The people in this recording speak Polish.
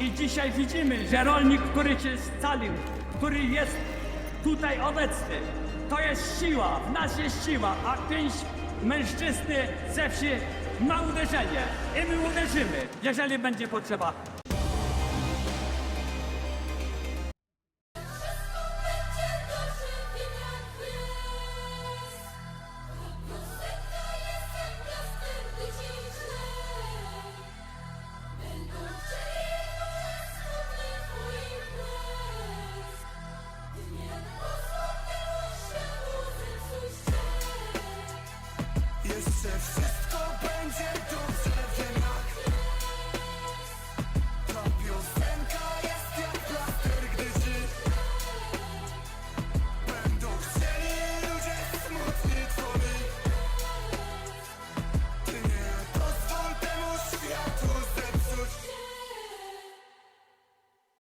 I dzisiaj widzimy, że rolnik, który się scalił, który jest tutaj obecny, to jest siła, w nas jest siła, a pięść mężczyzny ze wsi ma uderzenie. I my uderzymy, jeżeli będzie potrzeba. wszystko będzie dobrze